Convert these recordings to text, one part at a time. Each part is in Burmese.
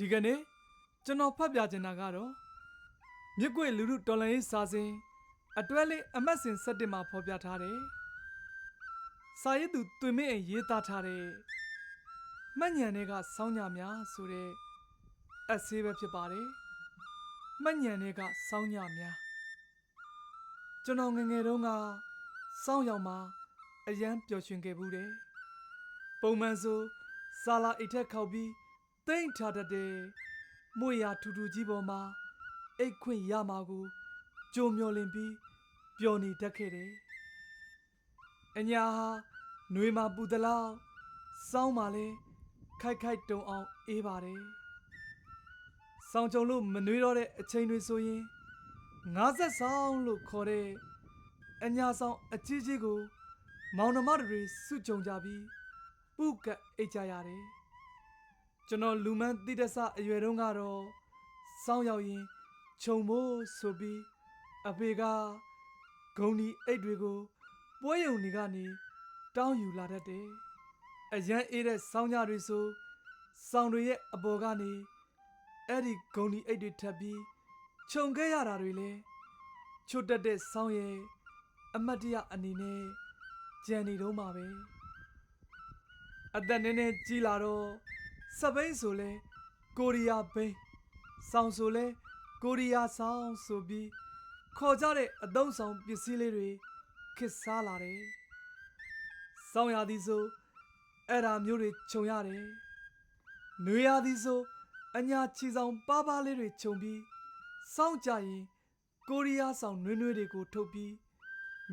ဒီကနေ့ကျွန်တော်ဖတ်ပြချင်တာကတော့မြစ်ကွေလူလူတော်လန်ရေးစာစဉ်အတွဲလေးအမတ်စဉ်7မှာဖော်ပြထားတယ်။စာရေးသူတွင်မင်းအိမ်ရေးသားထားတဲ့မှတ်ညံတွေကစောင်းညများဆိုတဲ့အဆေးပဲဖြစ်ပါတယ်။မှတ်ညံတွေကစောင်းညများကျွန်တော်ငယ်ငယ်တုန်းကစောင်းရောက်မှာအရန်ပျော်ရွှင်ခဲ့ဘူးတယ်။ပုံမှန်ဆိုစာလာအိတ်ထက်ခောက်ပြီး တိမ့်ထားတတ်တဲ့မွေရထူထူကြီးပေါ်မှာအိတ်ခွင့်ရမှာကိုကြုံမျောလင်ပြီးပျော်နေတတ်ခဲ့တယ်။အညာဟာຫນွေမှာပူတလောက်စောင်းမှာလဲခိုက်ခိုက်တုံအောင်အေးပါတယ်။စောင်းကြုံလို့မနှွေးတော့တဲ့အချိန်တွေဆိုရင်ငါးဆက်ဆောင်လို့ခေါ်တဲ့အညာဆောင်အကြီးကြီးကို မောင်နှမတွေစုကြုံကြပြီးပုကတ်အိတ်ကြရတယ်။ ကျွန်တော်လူမန်းတိတဆအရွယ်တုန်းကတော့စောင်းရောက်ရင်ခြုံမိုးဆိုပြီးအဖေကဂုံဒီအိတ်တွေကိုပွဲရုံတွေကနေတောင်းယူလာတတ်တယ်။အရန်အေးတဲ့စောင်းကြတွေဆိုစောင်းတွေရဲ့အပေါ်ကနေအဲ့ဒီဂုံဒီအိတ်တွေထပ်ပြီးခြုံခဲ့ရတာတွေလေချွတ်တက်တဲ့စောင်းရဲ့အမတ်တရအနေနဲ့ကြံနေတော့မှာပဲအသက်နည်းနည်းကြီးလာတော့ စပိန်ဆိုလဲကိုရီးယားဘိန်းဆောင်းဆိုလဲကိုရီးယားဆောင်းဆိုပြီးခေါ်ကြတဲ့အသုံးဆောင်ပစ္စည်းလေးတွေခစ်စားလာတယ်ဆောင်းရသည်ဆိုအဲ့ဒါမျိုးတွေခြုံရတယ်နွေရသည်ဆိုအညာချီဆောင်ပါးပါးလေးတွေခြုံပြီးစောင်းကြရင်ကိုရီးယားဆောင်နွေးနွေးတွေကိုထုတ်ပြီး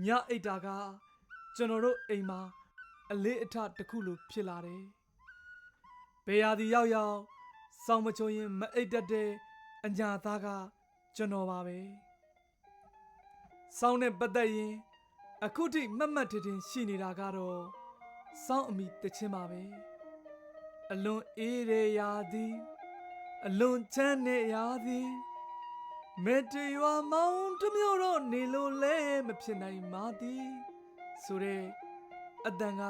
ညအိတ်တာကကျွန်တော်တို့အိမ်မှာအလေးအထတစ်ခုလိုဖြစ်လာတယ်။ ဘေးရာဒီရောက်ရောက်စောင်းမချုံရင်မအိတ်တတ်တဲ့အညာသားကကျွန်တော်ပါပဲ။စောင်းနဲ့ပတ်သက်ရင် အခုထိမတ်မတ်ထင်ထင်ရှိနေတာကတော့စောင်းအမိတချင်းပါပဲ။အလွန်အေးရရာသည်အလွန်ချမ်းနေရာသည်မေတ္တရွာမောင်တစ်မျိုးတော့နေလို့လဲမဖြစ်နိုင်ပါသည်ဆိုတဲ့အတန်က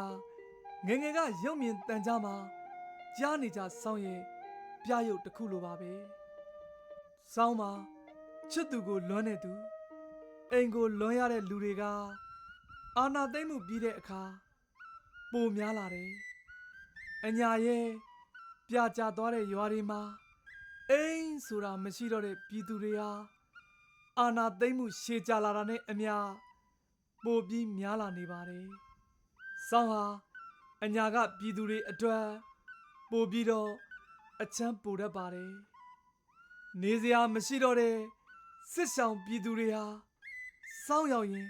ငယ်ငယ်ကရုပ်မြင်တန်ကြားမှာ ကြားနေကြစောင်းရဲ့ပြရုပ်တစ်ခုလိုပါပဲစောင်းမှာချစ်သူကိုလွမ်းတဲ့သူအိမ်ကိုလွမ်းရတဲ့လူတွေကအာနာသိမ့်မှုပြီးတဲ့အခါပိုများလာတယ်အညာရဲ့ပြကြသွားတဲ့ရွာတွေမှာအိမ်ဆိုတာမရှိတော့တဲ့ပြည်သူတွေဟာအာနာသိမ့်မှုရှေကြလာတာနဲ့အမျှပိုပြီးများလာနေပါတယ်။စောင်းဟာအညာကပြည်သူတွေအတွက် ပိုပြီးတော့အချမ်းပိုတတ်ပါတယ်။နေစရာမရှိတော့တဲ့စစ်ဆောင်ပြည်သူတွေဟာစောင်းရောက်ရင်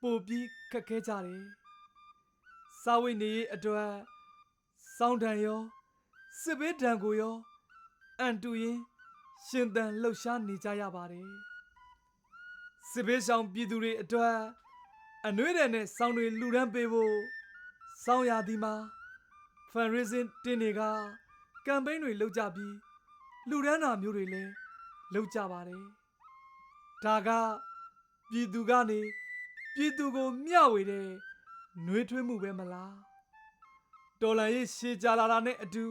ပိုပြီးခက်ခဲကြတယ်။စာဝိနေရေးအတွက်စောင်းတန်ရောစစ်ဘေးတန်ကိုရောအန်တူရင်ရှင်သန်လှုပ်ရှားနေကြရပါတယ်စစ်ဘေးဆောင်ပြည်သူတွေအတွက်အနှွေးတယ်နဲ့စောင်းတွေလူရန်ပေးဖို့စောင်းရသည်မှာ fundraising တင်တွေကကမ်ပိန်းတွေလုပ်ကြပြီးလူရန်တာမျိုးတွေလည်းလုပ်ကြပါတယ်ဒါကပြည်သူကနေပြည်သူကိုမျှဝေတဲ့နှွေးထွေးမှုပဲမလားတော်လန်ရေးရှေးကြလာတာနဲ့အတူ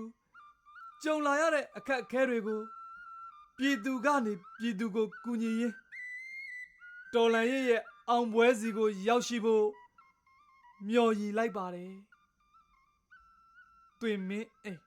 ကြုံလာရတဲ့အခက်အခဲတွေကိုပြည်သူကနေပြည်သူကိုကူညီရင်းတော်လန်ရဲ့ရဲ့အောင်ပွဲစီကို ရောက်ရှိဖို့မျှော်ရည်လိုက်ပါတယ် တွင်မင်းအိမ်